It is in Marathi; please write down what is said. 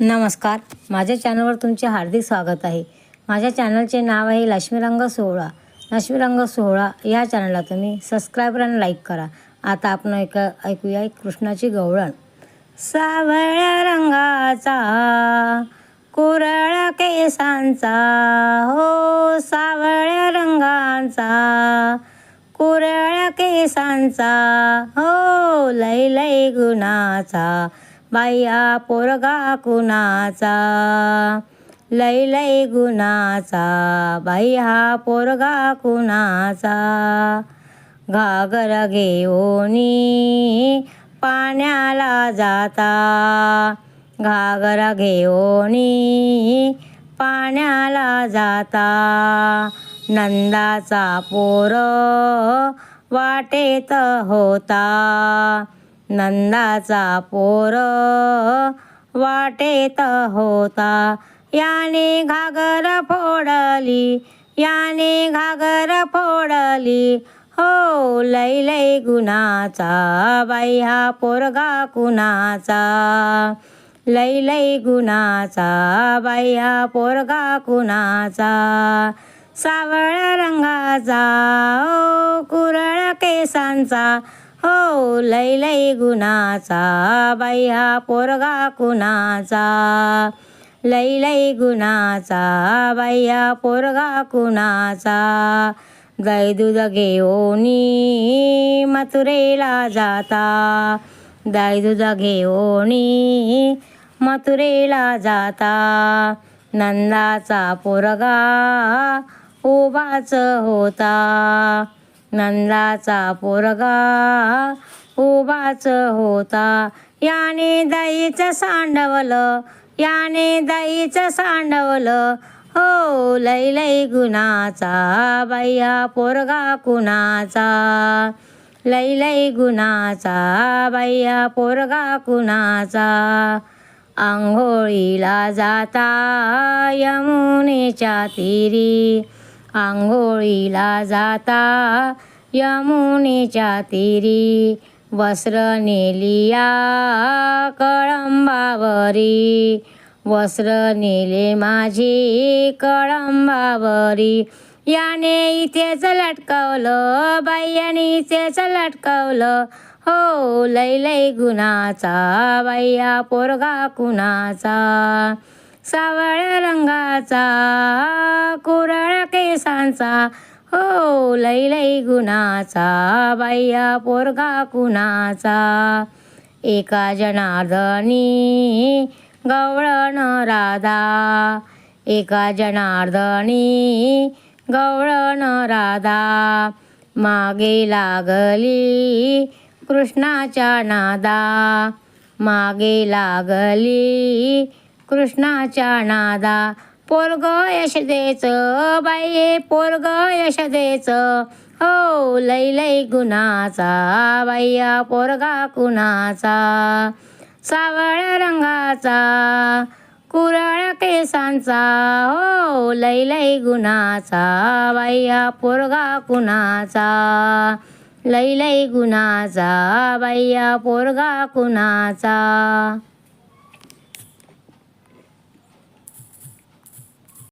नमस्कार. माझ्या चॅनलवर तुमचे हार्दिक स्वागत आहे. माझ्या चॅनलचे नाव आहे लक्ष्मीरंग सोहळा. लक्ष्मीरंग सोहळा या चॅनलला तुम्ही सबस्क्राईबर आणि लाईक करा. आता आपण ऐक ऐकूया कृष्णाची गवळण. सावळ्या रंगाचा कुरळ केसांचा हो सावळ्या रंगाचा कुरळ केसांचा हो लय लय गुणाचा बाया पोरगा कुणाचा? लय लय गुणाचा. बाई हा पोरगा कुणाचा? घागर घेऊनी पाण्याला जाता. घागर घेऊनी पाण्याला जाता. नंदाचा पोर वाटेत होता. नंदाचा पोर वाटेत होता. याने घागर फोडली याने घागर फोडली. हो लय लय गुणाचा बाई हा पोरगा कुणाचा? लय लय गुणाचा बाई हा पोरगा कुणाचा? सावळ्या रंगाचा ओ कुरळ केसांचा. हो लय लय गुणाचा बाई हा पोरगा कुणाचा? लय लय गुणाचा बाई हा पोरगा कुणाचा? गाय दूध घेऊनी मथुरेला जाता. गाय दूध घेऊनी मथुरेला जाता. नंदाचा पोरगा उभाच होता. नंदाचा पोरगा उभाच होता. याने दाईचं सांडवलं याने दाईचं सांडवलं. हो लई लई गुणाचा बाया पोरगा कुणाचा? लई लई गुणाचा बाया पोरगा कुणाचा? आंघोळीला जाता यमुनेच्या तीरी. आंघोळीला जाता. यमुनेच्या तीरी वस्त्र नेलिया कळंबावरी. वस्त्र नेले माझी कळंबावरी. याने इथेच लटकवलं बाईयाने इथेच लटकवलं. हो लय लय गुणाचा बाईया पोरगा कुणाचा? सावळ्या रंगाचा कुरळ केसांचा हो लय लय गुणाचा बाया पोरगा कुणाचा? एका जनार्दनी गवळण राधा. एका जनार्दनी गवळण राधा. मागे लागली कृष्णाच्या नादा. मागे लागली कृष्णाच्या नादा. पोरग यशदेचं बाई पोरग यशदेचं. हो लई लई गुणाचा बाईया पोरगा कुणाचा. सावळ्या रंगाचा कुरळ केसांचा. हो लई लई गुणाचा बाईया पोरगा कुणाचा. लई लई गुणाचा बाईया पोरगा कुणाचा.